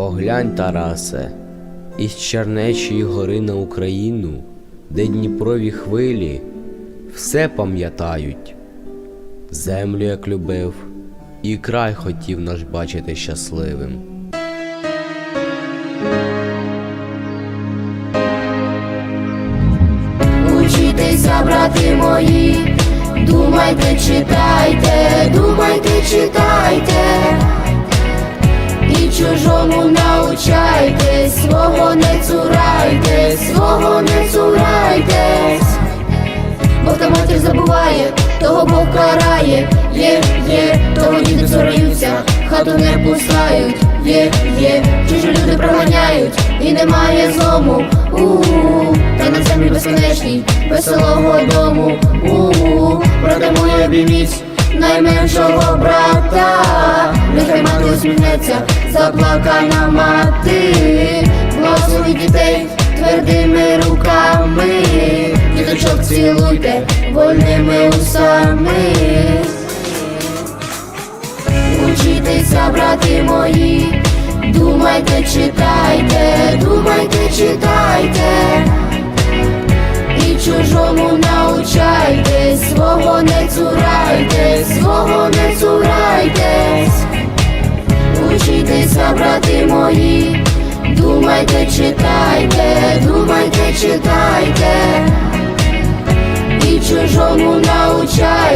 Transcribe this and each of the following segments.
Поглянь, Тарасе, із Чернечої гори на Україну, де Дніпрові хвилі все пам'ятають. Землю як любив, і край хотів наш бачити щасливим. Учітеся, брати мої, думайте, читайте, думайте, читайте, чужому научайтесь, свого не цурайтесь, свого не цурайтесь. Бог та матір забуває, того Бог карає, є, є, того діти цураються, хату не пускають, є, є, чужі люди проганяють, і немає злому, у-у, та на землі безконечній, веселого дому, у-у, брате моє обійміть, найменшого брата, усміхнеться, заплакана мати, благослови дітей твердими руками, діточок цілуйте вольними усами. Учітеся, брати мої, думайте, читайте, думайте, читайте, і чужому научайтесь, свого не цурайтесь, свого не цурайтесь. Брати мої, думайте, читайте, думайте, читайте, і чужому научайтесь,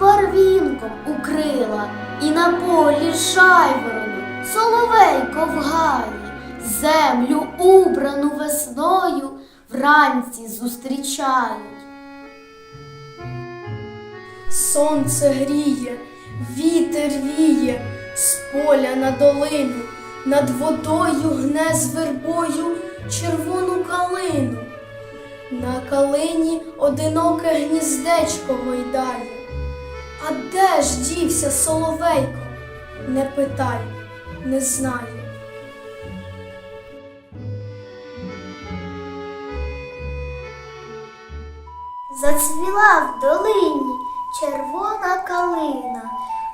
барвінком укрила, і на полі шайворону соловейко в гаї, землю убрану весною вранці зустрічають. Сонце гріє, вітер віє, з поля на долину, над водою гне з вербою червону калину. На калині одиноке гніздечко гойдає. А де ж дівся соловейко? Не питай, не знаю. Зацвіла в долині червона калина,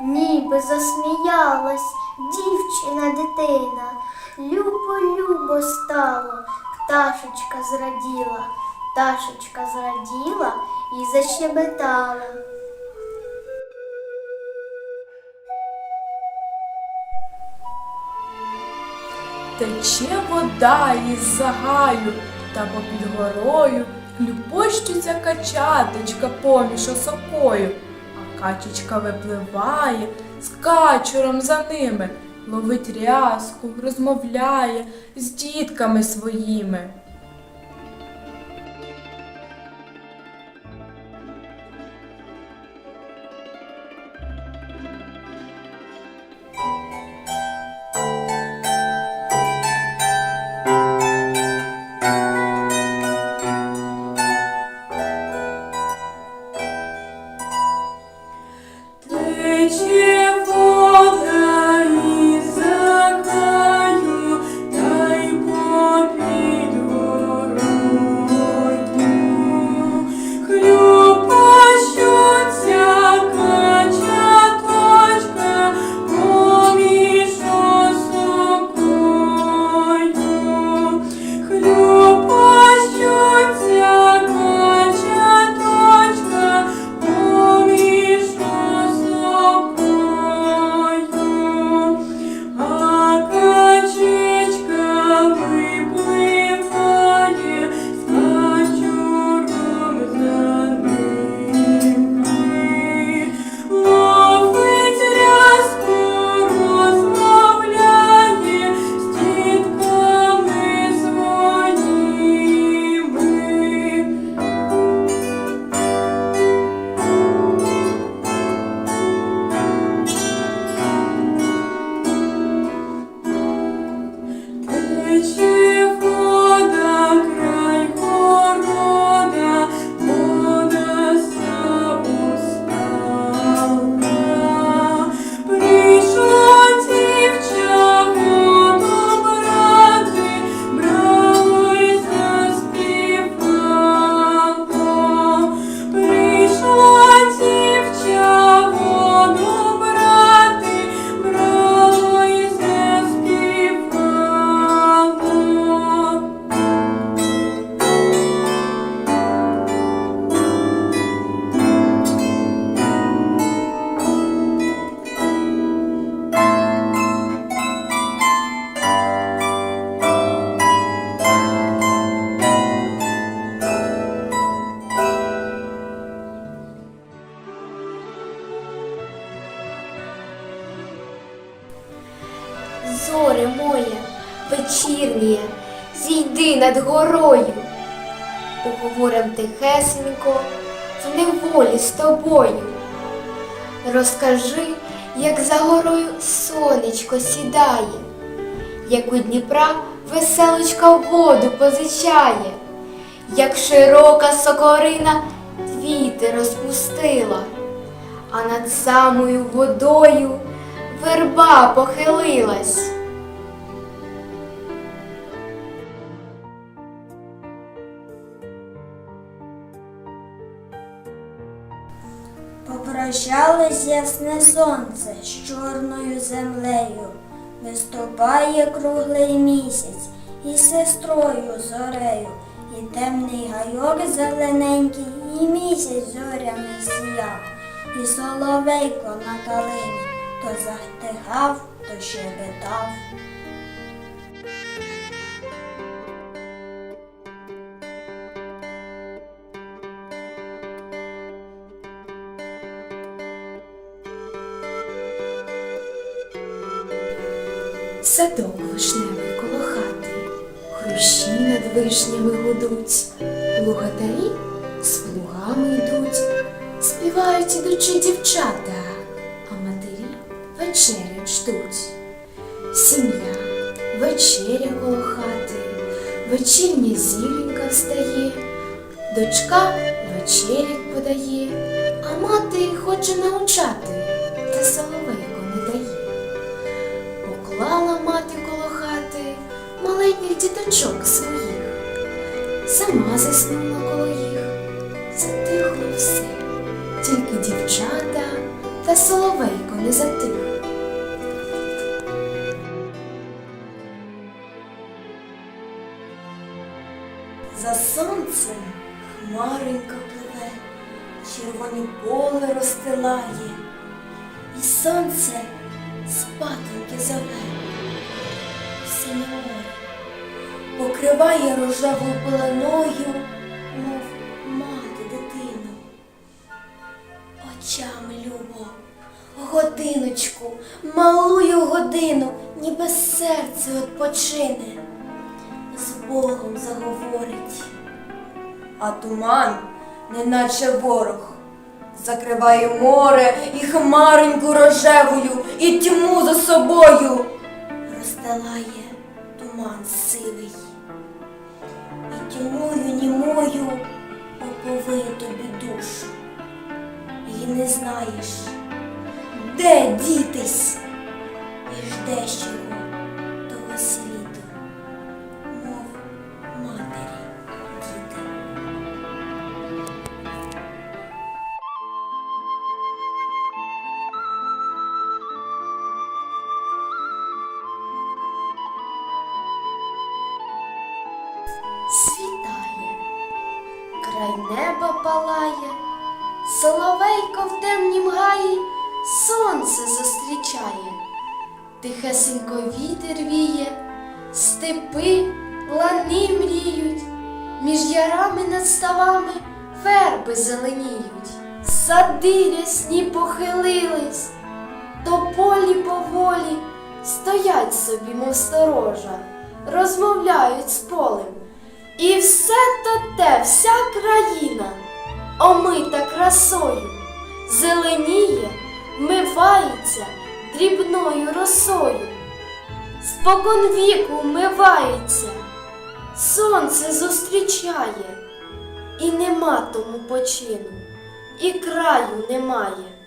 ніби засміялась дівчина дитина. Любо-любо стало, пташечка зраділа, пташечка зраділа і защебетала. Тече вода із загаю, та попід горою Любощуться качаточка поміж осокою, а качечка випливає з качуром за ними, ловить рязку, розмовляє з дітками своїми. Зоре моє, вечірнє, зійди над горою. Поговорим тихесенько, в неволі з тобою. Розкажи, як за горою сонечко сідає, як у Дніпра веселочка воду позичає, як широка сокорина квіти розпустила, а над самою водою верба похилилась. Попрощалось ясне сонце з чорною землею, виступає круглий місяць із сестрою зорею, і темний гайок зелененький, і місяць зорями сіяв, і соловейко на калині то захтигав, то щебетав. Садок вишневий коло хати, хрущі над вишнями гудуть, плугатарі з плугами йдуть, співають ідучі дівчата, вечерять ждуть. Сім'я, вечеря коло хати, вечірня зіленька встає, дочка вечерять подає, а мати хоче научати, та соловейко не дає. Поклала мати коло хати маленьких діточок своїх, сама заснула коло їх, затихло все, тільки дівчата та соловейко не затих. За сонцем хмаренька пливе, червоні поле розстилає, і сонце спатоньки зове, синє покриває рожевою пеленою, мов мати дитину. Очами любо, годиночку, малую годину, ніби серце відпочине Богом заговорить. А туман, неначе ворог, закриває море і хмареньку рожевою, і тьму за собою. розстилає туман сивий. І тьмою німою оповиє тобі душу. І не знаєш, де дітись, і ждеш його того світу, неба палає, соловейко в темнім гаї сонце зустрічає, тихесенько вітер віє, степи, лани мріють, між ярами над ставами верби зеленіють, сади рясні похилились, тополі поволі стоять собі, мов сторожа, розмовляють з полем. І все то те, вся країна, омита красою, зеленіє, вмивається дрібною росою. Спокон віку вмивається, сонце зустрічає, і нема тому почину, і краю немає.